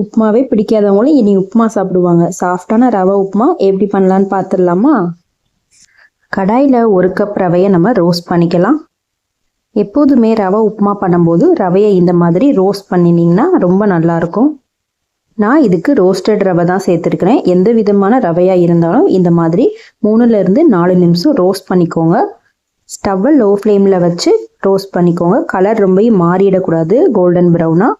உப்புமாவே பிடிக்காதவங்களும் இனி உப்புமா சாப்பிடுவாங்க. சாஃப்டான ரவை உப்புமா எப்படி பண்ணலான்னு பார்த்துடலாமா கடாயில் ஒரு கப் ரவையை நம்ம ரோஸ்ட் பண்ணிக்கலாம். எப்போதுமே ரவை உப்புமா பண்ணும்போது ரவையை இந்த மாதிரி ரோஸ்ட் பண்ணினீங்கன்னா ரொம்ப நல்லாயிருக்கும் நான் இதுக்கு ரோஸ்டட் ரவை தான் சேர்த்துருக்கிறேன். எந்த விதமான ரவையாக இருந்தாலும் இந்த மாதிரி மூணுலேருந்து நாலு நிமிஷம் ரோஸ்ட் பண்ணிக்கோங்க. ஸ்டவ்வை லோ ஃப்ளேமில் வச்சு ரோஸ்ட் பண்ணிக்கோங்க. கலர் ரொம்ப மாறிடக்கூடாது. கோல்டன் ப்ரௌனாக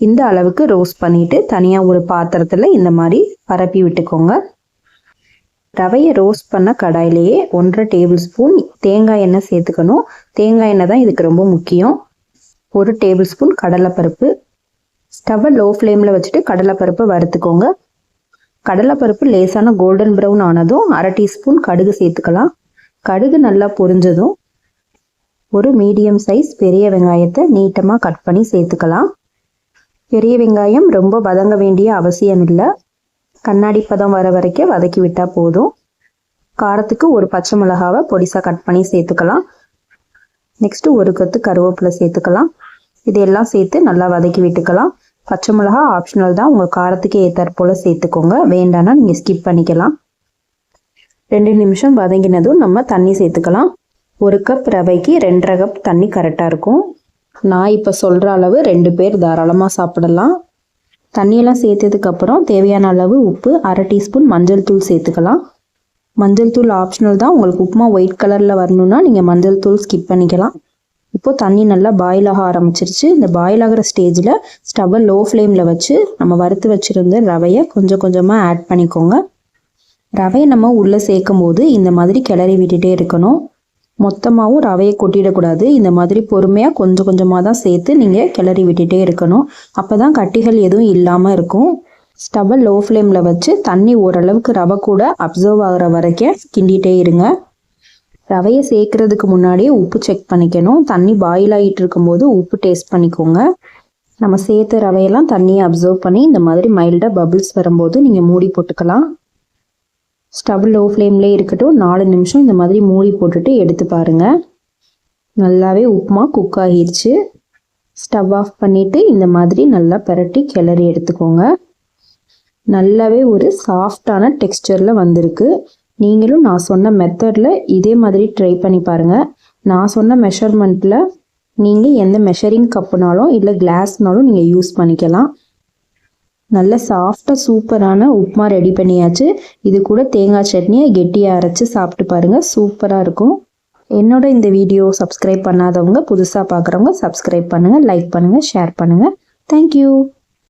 இந்த அளவுக்கு ரோஸ்ட் பண்ணிவிட்டு தனியாக ஒரு பாத்திரத்தில் இந்த மாதிரி பரப்பி விட்டுக்கோங்க. ரவையை ரோஸ்ட் பண்ண கடாயிலேயே ஒன்றரை டேபிள் ஸ்பூன் தேங்காய் எண்ணெய் சேர்த்துக்கணும். தேங்காய் எண்ணெய் தான் இதுக்கு ரொம்ப முக்கியம். ஒரு டேபிள் ஸ்பூன் கடலைப்பருப்பு. ஸ்டவ்வை லோ ஃப்ளேமில் வச்சுட்டு கடலைப்பருப்பை வறுத்துக்கோங்க. கடலைப்பருப்பு லேசான கோல்டன் ப்ரௌன் ஆனதும் அரை டீஸ்பூன் கடுகு சேர்த்துக்கலாம். கடுகு நல்லா பொரிஞ்சதும் ஒரு மீடியம் சைஸ் பெரிய வெங்காயத்தை நீட்டமாக கட் பண்ணி சேர்த்துக்கலாம். பெரிய வெங்காயம் ரொம்ப வதங்க வேண்டிய அவசியம் இல்லை. கண்ணாடி பதம் வர வரைக்கும் வதக்கி விட்டால் போதும். காரத்துக்கு ஒரு பச்சை மிளகாவை பொடிசாக கட் பண்ணி சேர்த்துக்கலாம். நெக்ஸ்ட்டு ஒரு கொத்து கருவேப்பிலை சேர்த்துக்கலாம். இதெல்லாம் சேர்த்து நல்லா வதக்கி விட்டுக்கலாம். பச்சை மிளகா ஆப்ஷனல் தான். உங்கள் காரத்துக்கு ஏற்றாற்போல் சேர்த்துக்கோங்க. வேண்டாம்னா நீங்கள் ஸ்கிப் பண்ணிக்கலாம். ரெண்டு நிமிஷம் வதங்கினதும் நம்ம தண்ணி சேர்த்துக்கலாம். ஒரு கப் ரவைக்கு ரெண்டரை கப் தண்ணி கரெக்டாக இருக்கும். நான் இப்போ சொல்கிற அளவு ரெண்டு பேர் தாராளமாக சாப்பிடலாம். தண்ணியெல்லாம் சேர்த்ததுக்கப்புறம் தேவையான அளவு உப்பு அரை டீஸ்பூன் மஞ்சள் தூள் சேர்த்துக்கலாம். மஞ்சள் தூள் ஆப்ஷனல் தான். உங்களுக்கு உப்புமா ஒயிட் கலரில் வரணுன்னா நீங்கள் மஞ்சள் தூள் ஸ்கிப் பண்ணிக்கலாம். இப்போது தண்ணி நல்லா பாயில் ஆக ஆரம்பிச்சிருச்சு. இந்த பாயில் ஆகிற ஸ்டேஜில் ஸ்டவ்வை லோ ஃப்ளேமில் வச்சு நம்ம வறுத்து வச்சுருந்த ரவையை கொஞ்சம் கொஞ்சமாக ஆட் பண்ணிக்கோங்க. ரவையை நம்ம உள்ளே சேர்க்கும் போது இந்த மாதிரி கிளறி விட்டுட்டே இருக்கணும். மொத்தமாகவும் ரவையை கொட்டிடக்கூடாது. இந்த மாதிரி பொறுமையாக கொஞ்சம் கொஞ்சமாக தான் சேர்த்து நீங்கள் கிளறி விட்டுட்டே இருக்கணும். அப்போ தான் கட்டிகள் எதுவும் இல்லாமல் இருக்கும். ஸ்டவ்வை லோ ஃப்ளேமில் வச்சு தண்ணி ஓரளவுக்கு ரவை கூட அப்சர்வ் ஆகிற வரைக்கும் கிண்டிகிட்டே இருங்க. ரவையை சேர்க்கறதுக்கு முன்னாடியே உப்பு செக் பண்ணிக்கணும். தண்ணி பாயில் ஆகிட்டு இருக்கும்போது உப்பு டேஸ்ட் பண்ணிக்கோங்க. நம்ம சேர்த்த ரவையெல்லாம் தண்ணியை அப்சர்வ் பண்ணி இந்த மாதிரி மைல்டாக பபிள்ஸ் வரும்போது நீங்கள் மூடி போட்டுக்கலாம். ஸ்டவ் லோ ஃப்ளேம்லேயே இருக்கட்டும் நாலு நிமிஷம் இந்த மாதிரி மூடி போட்டுட்டு எடுத்து பாருங்கள் நல்லாவே உப்புமா குக் ஆகிருச்சு. ஸ்டவ் ஆஃப் பண்ணிவிட்டு இந்த மாதிரி நல்லா பெரட்டி கிளறி எடுத்துக்கோங்க. நல்லாவே ஒரு சாஃப்டான டெக்ஸ்டரில் வந்திருக்கு. நீங்களும் நான் சொன்ன மெத்தடில் இதே மாதிரி ட்ரை பண்ணி பாருங்கள் நான் சொன்ன மெஷர்மெண்ட்டில் நீங்கள் எந்த மெஷரிங் கப்புனாலும் இல்லை கிளாஸ்னாலும் நீங்கள் யூஸ் பண்ணிக்கலாம். நல்ல சாஃப்டாக சூப்பரான உப்புமா ரெடி பண்ணியாச்சு. இது கூட தேங்காய் சட்னியை கெட்டியாக அரைச்சி சாப்பிட்டு பாருங்கள் சூப்பராக இருக்கும். என்னோட இந்த வீடியோ சப்ஸ்கிரைப் பண்ணாதவங்க புதுசாக பார்க்குறவங்க சப்ஸ்கிரைப் பண்ணுங்கள் லைக் பண்ணுங்கள் ஷேர் பண்ணுங்கள் தேங்க்யூ